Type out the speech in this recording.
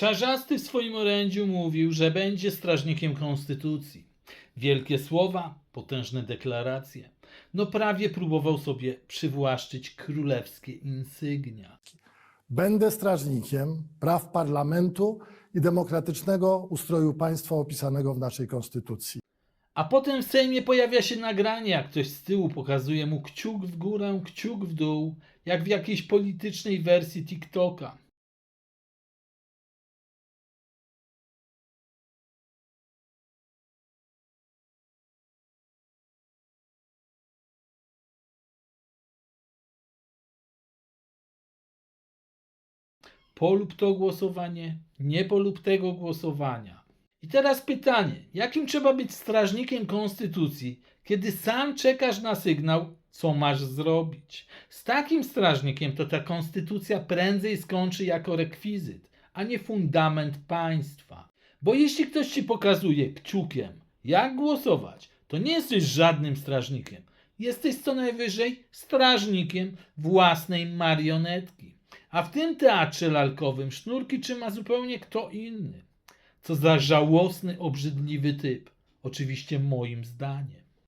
Czarzasty w swoim orędziu mówił, że będzie strażnikiem konstytucji. Wielkie słowa, potężne deklaracje. No prawie próbował sobie przywłaszczyć królewskie insygnia. Będę strażnikiem praw parlamentu i demokratycznego ustroju państwa opisanego w naszej konstytucji. A potem w Sejmie pojawia się nagranie, jak ktoś z tyłu pokazuje mu kciuk w górę, kciuk w dół, jak w jakiejś politycznej wersji TikToka. Polub to głosowanie, nie polub tego głosowania. I teraz pytanie, jakim trzeba być strażnikiem konstytucji, kiedy sam czekasz na sygnał, co masz zrobić? Z takim strażnikiem to ta konstytucja prędzej skończy jako rekwizyt, a nie fundament państwa. Bo jeśli ktoś ci pokazuje kciukiem, jak głosować, to nie jesteś żadnym strażnikiem. Jesteś co najwyżej strażnikiem własnej marionetki. A w tym teatrze lalkowym sznurki trzyma zupełnie kto inny. Co za żałosny, obrzydliwy typ. Oczywiście moim zdaniem.